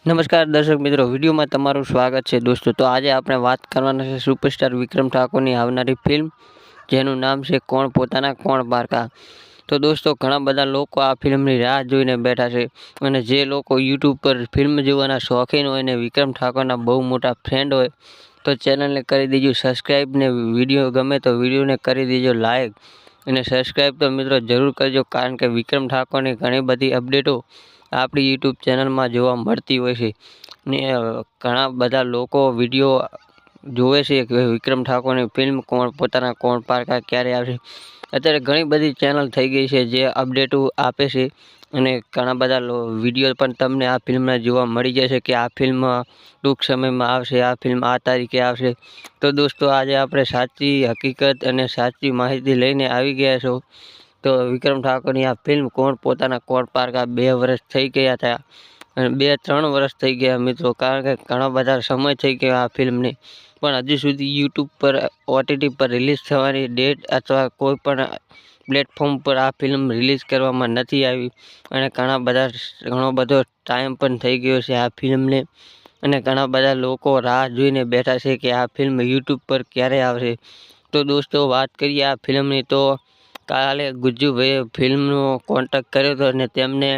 નમસ્કાર દર્શક મિત્રો, વિડીયોમાં તમારું સ્વાગત છે. દોસ્તો, તો આજે આપણે વાત કરવાના છે સુપરસ્ટાર વિક્રમ ઠાકોરની આવનારી ફિલ્મ, જેનું નામ છે કોણ પોતાના કોણ પારકા. તો દોસ્તો, ઘણા બધા લોકો આ ફિલ્મની રાહ જોઈને બેઠા છે અને જે લોકો યુટ્યુબ પર ફિલ્મ જોવાના શોખીન હોય અને વિક્રમ ઠાકોરના બહુ મોટા ફ્રેન્ડ હોય, તો ચેનલને કરી દેજો સબસ્ક્રાઈબ ને વીડિયો ગમે તો વિડીયોને કરી દેજો લાઈક અને સબસ્ક્રાઈબ તો મિત્રો જરૂર કરજો, કારણ કે વિક્રમ ઠાકોરની ઘણી બધી અપડેટો આપણી યુટ્યુબ ચેનલમાં જોવા મળતી હોય છે. ને ઘણા બધા લોકો વીડિયો જોવે છે કે વિક્રમ ઠાકોરની ફિલ્મ કોણ, પોતાના કોણ પારકા ક્યારે આવશે. અત્યારે ઘણી બધી ચેનલ થઈ ગઈ છે જે અપડેટો આપે છે. અને ઘણા બધા વીડિયો પણ તમને આ ફિલ્મના જોવા મળી જશે કે આ ફિલ્મ ટૂંક સમયમાં આવશે, આ ફિલ્મ આ તારીખે આવશે. તો દોસ્તો, આજે આપણે સાચી હકીકત અને સાચી માહિતી લઈને આવી ગયા છો. તો વિક્રમ ઠાકોરની આ ફિલ્મ કોણ પોતાના કોણ પારકા બે વર્ષ થઈ ગયા હતા અને બે ત્રણ વર્ષ થઈ ગયા મિત્રો, કારણ કે ઘણા બધા સમય થઈ ગયો આ ફિલ્મને પણ હજુ સુધી યુટ્યુબ પર ઓટીટી પર રિલીઝ થવાની ડેટ અથવા કોઈ પણ પ્લેટફોર્મ પર આ ફિલ્મ રિલીઝ કરવામાં નથી આવી. અને ઘણા બધા, ઘણો બધો ટાઈમ પણ થઈ ગયો છે આ ફિલ્મને અને ઘણા બધા લોકો રાહ જોઈને બેઠા છે કે આ ફિલ્મ યુટ્યુબ પર ક્યારે આવશે. તો દોસ્તો, વાત કરીએ આ ફિલ્મની તો કાલે ગુજ્જુભાઈએ ફિલ્મનો કોન્ટેક્ટ કર્યો હતો અને તેમને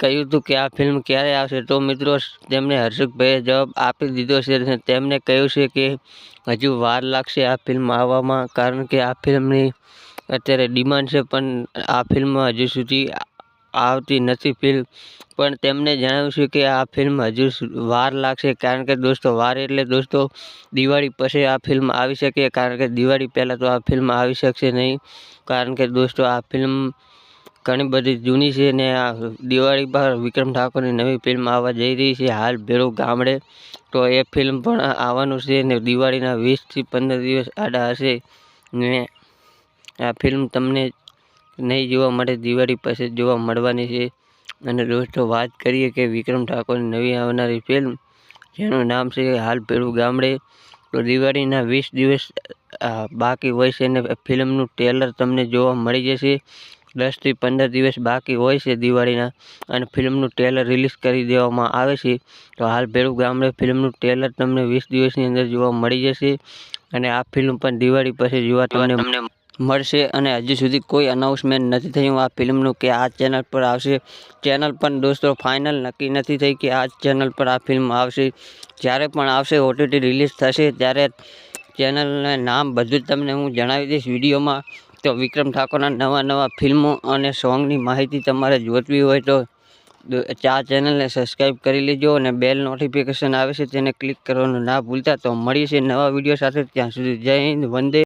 કહ્યું હતું કે આ ફિલ્મ ક્યારે આવશે. તો મિત્રો તેમને હર્ષુકભાઈએ જવાબ આપી દીધો છે અને તેમને કહ્યું છે કે હજુ વાર લાગશે આ ફિલ્મ આવવામાં, કારણ કે આ ફિલ્મની અત્યારે ડિમાન્ડ છે, પણ આ ફિલ્મ હજુ સુધી આવતી નથી ફિલ્મ પણ તેમને જણાવ્યું છે કે આ ફિલ્મ હજુ વાર લાગશે. કારણ કે દોસ્તો, વાર એટલે દોસ્તો, દિવાળી પછી આ ફિલ્મ આવી શકે. કારણ કે દિવાળી પહેલાં તો આ ફિલ્મ આવી શકશે નહીં. કારણ કે દોસ્તો, આ ફિલ્મ ઘણી બધી જૂની છે ને આ દિવાળી પર વિક્રમ ઠાકોરની નવી ફિલ્મ આવવા જઈ રહી છે. હાલ ભેળું ગામડે. તો એ ફિલ્મ પણ આવવાનું છે ને દિવાળીના વીસથી પંદર દિવસ આડા હશે. ને આ ફિલ્મ તમને નહીં જોવા મળે, દિવાળી પાસે જોવા મળવાની છે. અને દોસ્તો, વાત કરીએ કે વિક્રમ ઠાકોરની નવી આવનારી ફિલ્મ, જેનું નામ છે હાલ પેલું ગામડે. તો દિવાળીના વીસ દિવસ બાકી હોય છે અને ફિલ્મનું ટ્રેલર તમને જોવા મળી જશે. દસથી પંદર દિવસ બાકી હોય છે દિવાળીના અને ફિલ્મનું ટ્રેલર રિલીઝ કરી દેવામાં આવે છે. તો હાલ ભેળું ગામડે ફિલ્મનું ટ્રેલર તમને વીસ દિવસની અંદર જોવા મળી જશે. અને આ ફિલ્મ પણ દિવાળી પછી જોવા તમને મળશે અને હજુ સુધી કોઈ અનાઉન્સમેન્ટ નથી થયું. આ ફિલ્મનું કે આ ચેનલ પર આવશે. ચેનલ પણ દોસ્તો ફાઇનલ નક્કી નથી થઈ કે આ ચેનલ પર આ ફિલ્મ આવશે. જ્યારે પણ આવશે ઓટીટી રિલીઝ થશે, ત્યારે ચેનલને નામ બધું જ તમને હું જણાવી દઈશ વિડીયોમાં. તો વિક્રમ ઠાકોરના નવા નવા ફિલ્મો અને સોંગની માહિતી તમારે જોતવી હોય તો ચા ચેનલને સબસ્ક્રાઈબ કરી લેજો અને બેલ નોટિફિકેશન આવે છે તેને ક્લિક કરવાનું ના ભૂલતા. તો મળીએ છીએ નવા વીડિયો સાથે. ત્યાં સુધી જય હિન્દ, વંદે